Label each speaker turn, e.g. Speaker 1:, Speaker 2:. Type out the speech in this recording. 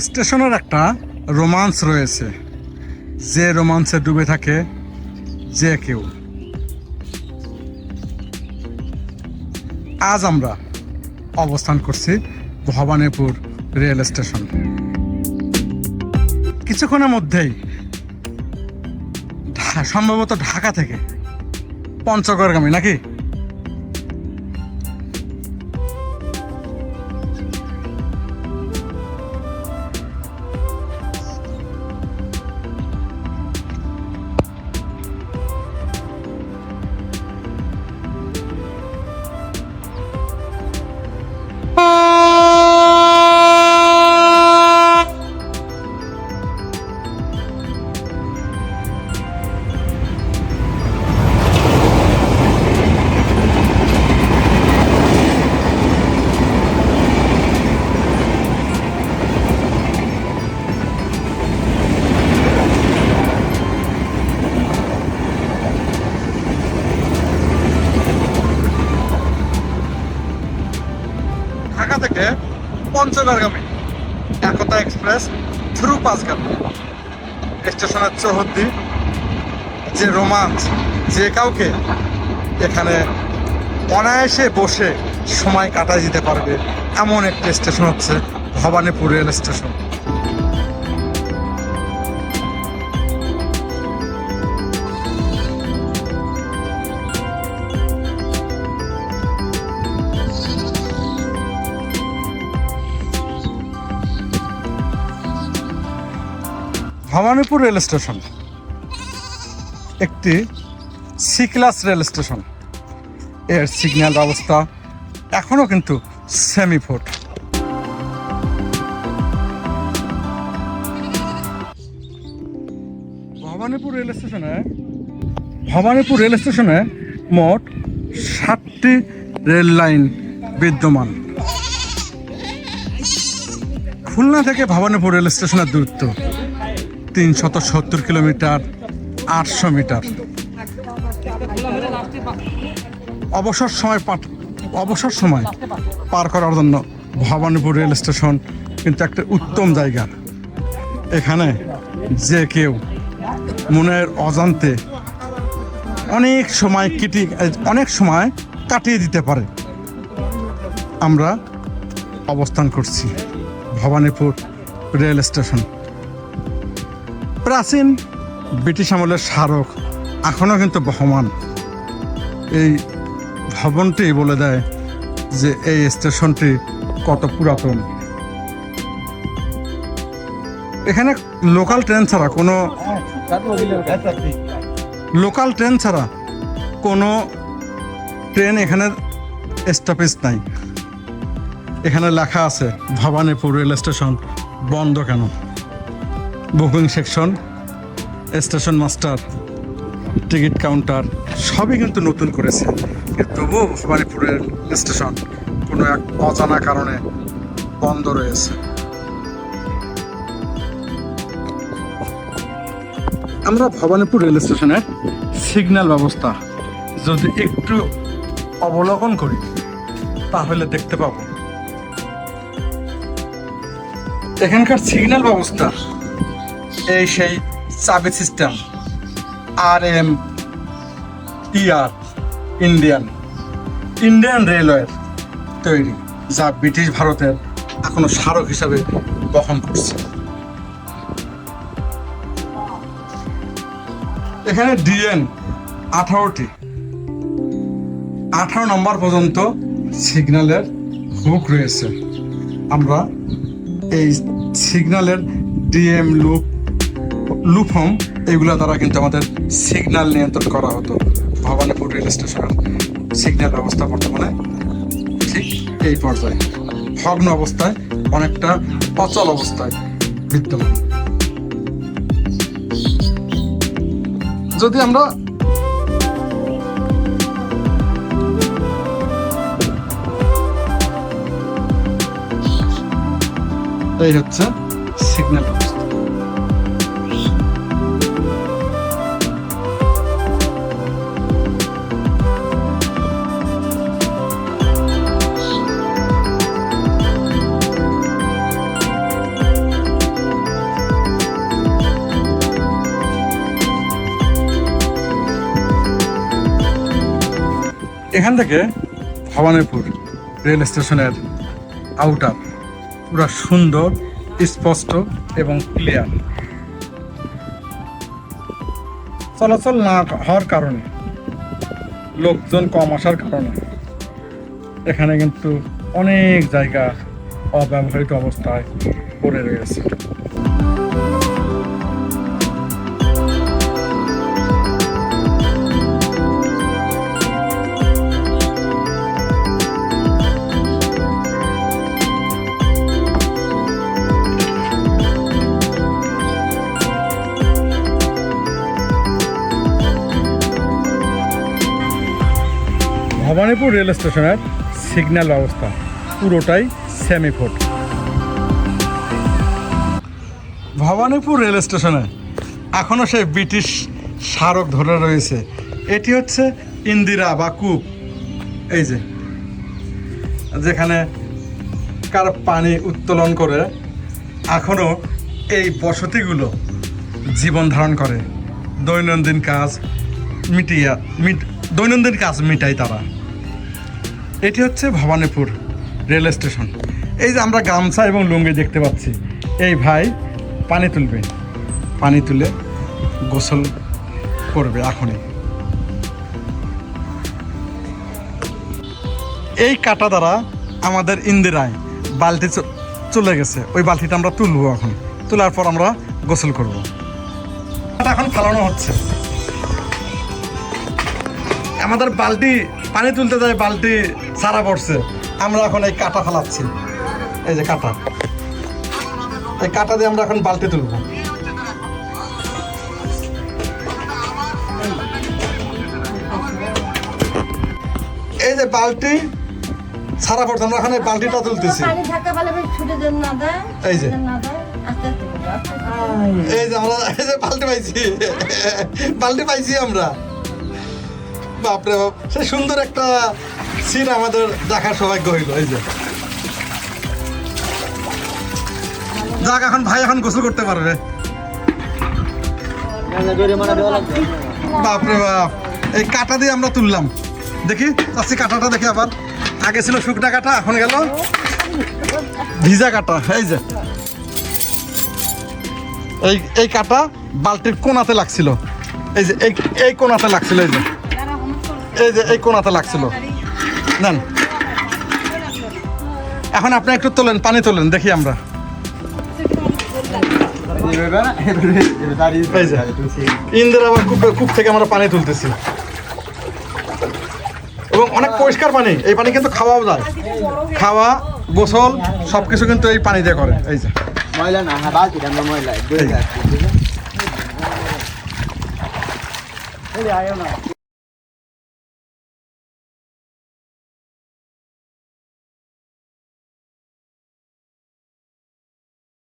Speaker 1: স্টেশনের একটা রোমান্স রয়েছে। যে রোমান্সে ডুবে থাকে যে কেউ। আজ আমরা অবস্থান করছি ভবানীপুর রেল স্টেশন। কিছুক্ষণের মধ্যেই সম্ভবত ঢাকা থেকে পঞ্চগড়গামী, নাকি? পঞ্চগড়গামী একতা এক্সপ্রেস, থ্রু পাঁচগামী। স্টেশনের চৌহদ্দি, যে রোমাঞ্চ, যে কাউকে এখানে অনায়াসে বসে সময় কাটায় যেতে পারবে, এমন একটি স্টেশন হচ্ছে Bhabanipur rail station. Bhabanipur rail station. একটি সি ক্লাস রেল স্টেশন। এর সিগন্যাল ব্যবস্থা এখনও কিন্তু সেমি ফুট ভবানীপুর রেল স্টেশনে, ভবানীপুর রেল স্টেশনে মোট সাতটি রেল লাইন বিদ্যমান। খুলনা থেকে ভবানীপুর রেল স্টেশনের দূরত্ব তিনশত সত্তর কিলোমিটার, আটশো মিটার। অবসর সময় অবসর সময় পার করার জন্য ভবানীপুর রেল স্টেশন কিন্তু একটা উত্তম জায়গা। এখানে যে কেউ মনের অজান্তে অনেক সময় কেটে, অনেক সময় কাটিয়ে দিতে পারে। আমরা অবস্থান করছি ভবানীপুর রেল স্টেশন। প্রাচীন ব্রিটিশ আমলের স্মারক, এখনও কিন্তু বহমান। এই ভবনটি বলে দেয় যে এই স্টেশনটি কত পুরাতন। এখানে লোকাল ট্রেন ছাড়া কোনো লোকাল ট্রেন ছাড়া কোনো ট্রেন এখানে স্টপেজ নাই। এখানে লেখা আছে, ভবানীপুর রেল স্টেশন বন্ধ কেন? Booking section station master ticket counter সবই কিন্তু নতুন করেছে। তবুও ভবানীপুরের স্টেশন কোনো এক অজানা কারণে বন্ধ রয়েছে। আমরা ভবানীপুর রেল স্টেশনের সিগন্যাল ব্যবস্থা যদি একটু অবলোকন করি, তাহলে দেখতে পাবো। এখানকার সিগন্যাল ব্যবস্থা এই সেই চাবি সিস্টেম আর এম টিআর ইন্ডিয়ান ইন্ডিয়ান রেলওয়ের তৈরি, যা ব্রিটিশ ভারতের এখনও স্মারক হিসাবে বহন করছে। এখানে ডিএন আঠারোটি, আঠারো নম্বর পর্যন্ত সিগন্যালের হুক রয়েছে। আমরা এই সিগন্যালের ডিএম লুপ লুপ হোম এগুলো দ্বারা কিন্তু আমাদের সিগন্যাল নিয়ন্ত্রণ করা হতো। ভবানীপুর রেল স্টেশনের সিগন্যাল ব্যবস্থা বর্তমানে ঠিক এই পর্যায়ে। ভগ্ন অবস্থায়, অনেকটা অচল অবস্থায় বিদ্যমান। যদি আমরা এই হচ্ছে সিগন্যাল এখান থেকে ভবানীপুর রেল স্টেশনের আউটার। পুরা সুন্দর, স্পষ্ট এবং ক্লিয়ার চলাচল না হওয়ার কারণে, লোকজন কম আসার কারণে, এখানে কিন্তু অনেক জায়গা অব্যবহৃত অবস্থায় পড়ে রয়েছে। ভবানীপুর রেল স্টেশনের সিগন্যাল ব্যবস্থা, পুরোটাই সেমিফোট ভবানীপুর রেল স্টেশনে এখনও সেই ব্রিটিশ স্মারক ধরে রয়েছে। এটি হচ্ছে ইন্দিরা বা কূপ। এই যে, যেখানে কার পানি উত্তোলন করে এখনও এই বসতিগুলো জীবন ধারণ করে। দৈনন্দিন কাজ মিটিয়া, মিট, দৈনন্দিন কাজ মিটাই তারা। এটি হচ্ছে ভবানীপুর রেল স্টেশন। এই যে আমরা গামছা এবং লুঙ্গি দেখতে পাচ্ছি। এই ভাই পানি তুলবে। পানি তুলে গোসল করবে এখনই। এই কাটা দ্বারা আমাদের ইন্দিরায় বালতি চলে গেছে। ওই বালতিটা আমরা তুলবো এখন। তোলার পর আমরা গোসল করব। এখন ফালানো হচ্ছে। আমাদের বালতি পানি তুলতে যায় বালতি সারা পড়ছে। আমরা এখন এই কাটা ফালাচ্ছি। এই যে কাটা। এই কাটা দিয়ে আমরা এখন বালতি তুলবো। এই যে বালতি সারা পড়ছে আমরা এখন এই বালতিটা তুলতেছি। এই যে। এই যে আমরা এই যে বালতি পাইছি। বালতি পাইছি আমরা। বাপরে বাপ, সে সুন্দর একটা সিন আমাদের দেখার সৌভাগ্য হইল, এই যে। যাক, এখন ভাই এখন গোসল করতে পারবে। বাপরে বাপ, এই কাটা দিয়ে আমরা তুললাম। দেখি চাচ্ছি কাটাটা দেখি আবার। আগে ছিল শুকনা কাটা, এখন গেল ভিজা কাটা, এই যে। এই এই কাটা বালতির কোনাতে লাগছিল। এই যে এই কোনাতে লাগছিল, এই যে। এই যে এই কোনাতে লাগছিল। নেন। এখন আপনি একটু তোলেন পানি তোলেন দেখি আমরা। ইন্দিরা আবার কূপে কূপ থেকে আমরা পানি তুলতেছি। এবং অনেক পরিষ্কার পানি এই পানি কিন্তু খাওয়াও যায়। খাওয়া গোসল সবকিছু কিন্তু এই পানি দিয়ে করে। এই যে।
Speaker 2: ময়লা না হ্যাঁ ময়লা